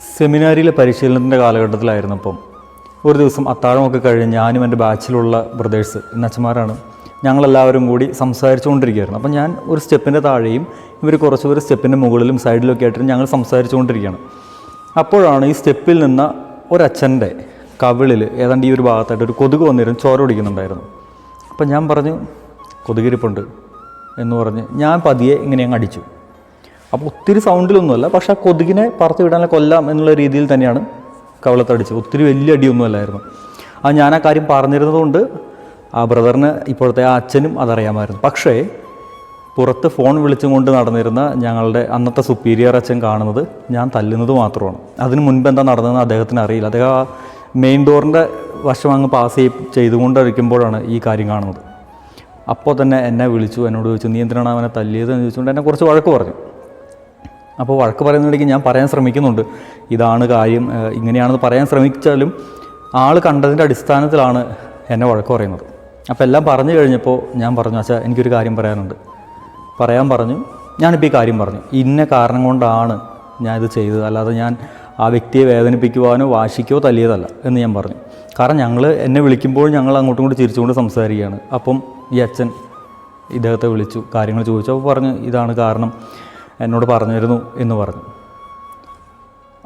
സെമിനാരിയിലെ പരിശീലനത്തിന്റെ കാലഘട്ടത്തിലായിരുന്നപ്പം ഒരു ദിവസം അത്താഴമൊക്കെ കഴിഞ്ഞ് ഞാനും എന്റെ ബാച്ചിലുള്ള ബ്രദേഴ്സ് ഇന്നച്ചന്മാരാണ് ഞങ്ങളെല്ലാവരും കൂടി സംസാരിച്ചുകൊണ്ടിരിക്കുകയായിരുന്നു. അപ്പം ഞാൻ ഒരു സ്റ്റെപ്പിന്റെ താഴെയും ഇവർ കുറച്ച് പേര് സ്റ്റെപ്പിന്റെ മുകളിലും സൈഡിലൊക്കെ ആയിട്ട് ഞങ്ങൾ സംസാരിച്ചുകൊണ്ടിരിക്കുകയാണ്. അപ്പോഴാണ് ഈ സ്റ്റെപ്പിൽ നിന്ന് ഒരച്ഛന്റെ കവിളിൽ ഏതാണ്ട് ഈ ഒരു ഭാഗത്തായിട്ട് ഒരു കൊതുക് വന്നിരുന്നു ചോര ഓടിക്കുന്നുണ്ടായിരുന്നു അപ്പം ഞാൻ പറഞ്ഞു കൊതുകിരിപ്പുണ്ട് എന്ന് പറഞ്ഞ് ഞാൻ പതിയെ ഇങ്ങനെ അങ്ങ് അടിച്ചു. അപ്പോൾ ഒത്തിരി സൗണ്ടിലൊന്നുമല്ല പക്ഷേ ആ കൊതുകിനെ പറത്ത് വിടാനുള്ള കൊല്ലാം എന്നുള്ള രീതിയിൽ തന്നെയാണ് കവളത്തടിച്ചത് ഒത്തിരി വലിയ അടിയൊന്നുമല്ലായിരുന്നു. ആ ഞാൻ ആ കാര്യം പറഞ്ഞിരുന്നതുകൊണ്ട് ആ ബ്രദറിന് ഇപ്പോഴത്തെ ആ അച്ഛനും അതറിയാമായിരുന്നു. പക്ഷേ പുറത്ത് ഫോൺ വിളിച്ചും കൊണ്ട് നടന്നിരുന്ന ഞങ്ങളുടെ അന്നത്തെ സുപ്പീരിയർ അച്ഛൻ കാണുന്നത് ഞാൻ തല്ലുന്നത് മാത്രമാണ്. അതിന് മുൻപ് എന്താ നടന്നതെന്ന് അദ്ദേഹത്തിന് അറിയില്ല. അദ്ദേഹം ആ മെയിൻ ഡോറിന്റെ വശം അങ്ങ് പാസ് ചെയ് ചെയ്തുകൊണ്ടിരിക്കുമ്പോഴാണ് ഈ കാര്യം കാണുന്നത്. അപ്പോൾ തന്നെ എന്നെ വിളിച്ചു എന്നോട് ചോദിച്ചു നീ എന്തിനാണ് അവനെ തല്ലിയത് എന്ന് ചോദിച്ചുകൊണ്ട് എന്നെ കുറച്ച് വഴക്ക് പറഞ്ഞു. അപ്പോൾ വഴക്ക് പറയുന്നുണ്ടെങ്കിൽ ഞാൻ പറയാൻ ശ്രമിക്കുന്നുണ്ട്. ഇതാണ് കാര്യം. ഇങ്ങനെയാണെന്ന് പറയാൻ ശ്രമിച്ചാലും ആൾ കണ്ടതിന്റെ അടിസ്ഥാനത്തിലാണ് എന്നെ വഴക്ക് പറയുന്നത്. അപ്പോൾ എല്ലാം പറഞ്ഞു കഴിഞ്ഞപ്പോൾ ഞാൻ പറഞ്ഞു അച്ഛാ എനിക്കൊരു കാര്യം പറയാനുണ്ട്. പറയാൻ പറഞ്ഞു. ഞാനിപ്പോൾ ഈ കാര്യം പറഞ്ഞു. ഇന്ന കാരണം കൊണ്ടാണ് ഞാൻ ഇത് ചെയ്തത്. അല്ലാതെ ഞാൻ ആ വ്യക്തിയെ വേദനിപ്പിക്കുവാനോ വാശിക്കോ തല്ലിയതല്ല എന്ന് ഞാൻ പറഞ്ഞു. കാരണം ഞങ്ങൾ എന്നെ വിളിക്കുമ്പോൾ ഞങ്ങൾ അങ്ങോട്ടും ഇങ്ങോട്ട് ചിരിച്ചുകൊണ്ട് സംസാരിക്കുകയാണ്. അപ്പം ഈ അച്ഛൻ ഇദ്ദേഹത്തെ വിളിച്ചു കാര്യങ്ങൾ ചോദിച്ചു. അപ്പോൾ പറഞ്ഞു ഇതാണ് കാരണം. എന്നോട് പറഞ്ഞിരുന്നു എന്ന് പറഞ്ഞു.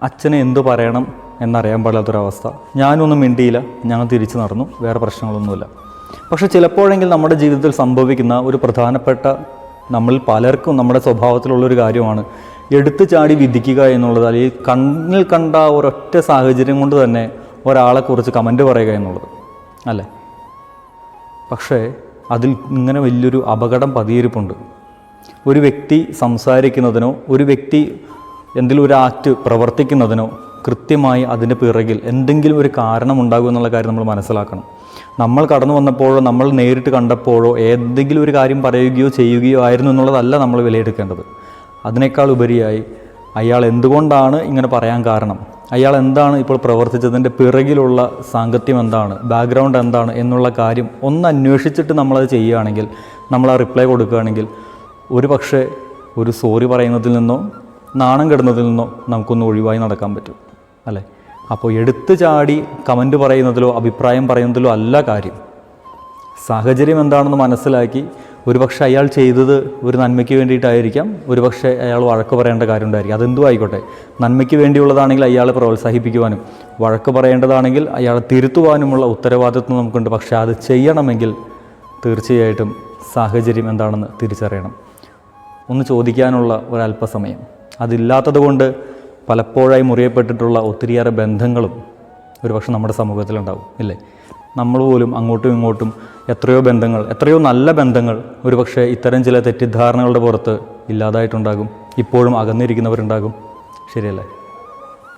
അച്ഛനെ എന്തു പറയണം എന്നറിയാൻ പാടില്ലാത്തൊരവസ്ഥ. ഞാനൊന്നും മിണ്ടിയില്ല. ഞങ്ങൾ തിരിച്ചു നടന്നു. വേറെ പ്രശ്നങ്ങളൊന്നുമില്ല. പക്ഷേ ചിലപ്പോഴെങ്കിൽ നമ്മുടെ ജീവിതത്തിൽ സംഭവിക്കുന്ന ഒരു പ്രധാനപ്പെട്ട നമ്മൾ പലർക്കും നമ്മുടെ സ്വഭാവത്തിലുള്ളൊരു കാര്യമാണ് എടുത്തു ചാടി വിധിക്കുക എന്നുള്ളത്. അല്ലെങ്കിൽ കണ്ണിൽ കണ്ട ഒരൊറ്റ സാഹചര്യം കൊണ്ട് തന്നെ ഒരാളെക്കുറിച്ച് കമന്റ് പറയുക എന്നുള്ളത്. അല്ലേ? പക്ഷേ അതിൽ ഇങ്ങനെ വലിയൊരു അപകടം പതിയിരിപ്പുണ്ട്. ഒരു വ്യക്തി സംസാരിക്കുന്നതിനോ ഒരു വ്യക്തി എന്തെങ്കിലും ഒരു ആക്ട് പ്രവർത്തിക്കുന്നതിനോ കൃത്യമായി അതിന്റെ പിറകിൽ എന്തെങ്കിലും ഒരു കാരണം ഉണ്ടാകും എന്നുള്ള കാര്യം നമ്മൾ മനസ്സിലാക്കണം. നമ്മൾ കടന്നു വന്നപ്പോഴോ നമ്മൾ നേരിട്ട് കണ്ടപ്പോഴോ ഏതെങ്കിലും ഒരു കാര്യം പറയുകയോ ചെയ്യുകയോ ആയിരുന്നു എന്നുള്ളതല്ല നമ്മൾ വിലയെടുക്കേണ്ടത് അതിനേക്കാൾ ഉപരിയായി അയാൾ എന്തുകൊണ്ടാണ് ഇങ്ങനെ പറയാൻ കാരണം? അയാൾ എന്താണ് ഇപ്പോൾ പ്രവർത്തിച്ചതിന്റെ പിറകിലുള്ള സാങ്കത്യം എന്താണ്? ബാക്ക്ഗ്രൗണ്ട് എന്താണ്? എന്നുള്ള കാര്യം ഒന്ന് അന്വേഷിച്ചിട്ട് നമ്മളത് ചെയ്യുകയാണെങ്കിൽ നമ്മൾ ആ റിപ്ലൈ കൊടുക്കുകയാണെങ്കിൽ ഒരു പക്ഷേ ഒരു സോറി പറയുന്നതിൽ നിന്നോ നാണം കെടുന്നതിൽ നിന്നോ നമുക്കൊന്ന് ഒഴിവായി നടക്കാൻ പറ്റും അല്ലേ? അപ്പോൾ എടുത്തു ചാടി കമന്റ് പറയുന്നതിലോ അഭിപ്രായം പറയുന്നതിലോ അല്ല കാര്യം. സാഹചര്യം എന്താണെന്ന് മനസ്സിലാക്കി ഒരുപക്ഷെ അയാൾ ചെയ്തത് ഒരു നന്മയ്ക്ക് വേണ്ടിയിട്ടായിരിക്കാം ഒരുപക്ഷെ അയാൾ വഴക്ക് പറയേണ്ട കാര്യം ഉണ്ടായിരിക്കും. അതെന്തും ആയിക്കോട്ടെ. നന്മയ്ക്ക് വേണ്ടിയുള്ളതാണെങ്കിൽ അയാളെ പ്രോത്സാഹിപ്പിക്കുവാനും വഴക്ക് പറയേണ്ടതാണെങ്കിൽ അയാളെ തിരുത്തുവാനുമുള്ള ഉത്തരവാദിത്വം നമുക്കുണ്ട്. പക്ഷേ അത് ചെയ്യണമെങ്കിൽ തീർച്ചയായിട്ടും സാഹചര്യം എന്താണെന്ന് തിരിച്ചറിയണം. ഒന്ന് ചോദിക്കാനുള്ള ഒരല്പസമയം. അതില്ലാത്തത് കൊണ്ട് പലപ്പോഴായി മുറിയപ്പെട്ടിട്ടുള്ള ഒത്തിരിയേറെ ബന്ധങ്ങളും ഒരുപക്ഷെ നമ്മുടെ സമൂഹത്തിലുണ്ടാവും ഇല്ലേ? നമ്മൾ പോലും അങ്ങോട്ടും ഇങ്ങോട്ടും എത്രയോ ബന്ധങ്ങൾ എത്രയോ നല്ല ബന്ധങ്ങൾ ഒരുപക്ഷെ ഇത്തരം ചില തെറ്റിദ്ധാരണകളുടെ പുറത്ത് ഇല്ലാതായിട്ടുണ്ടാകും. ഇപ്പോഴും അകന്നിരിക്കുന്നവരുണ്ടാകും. ശരിയല്ലേ?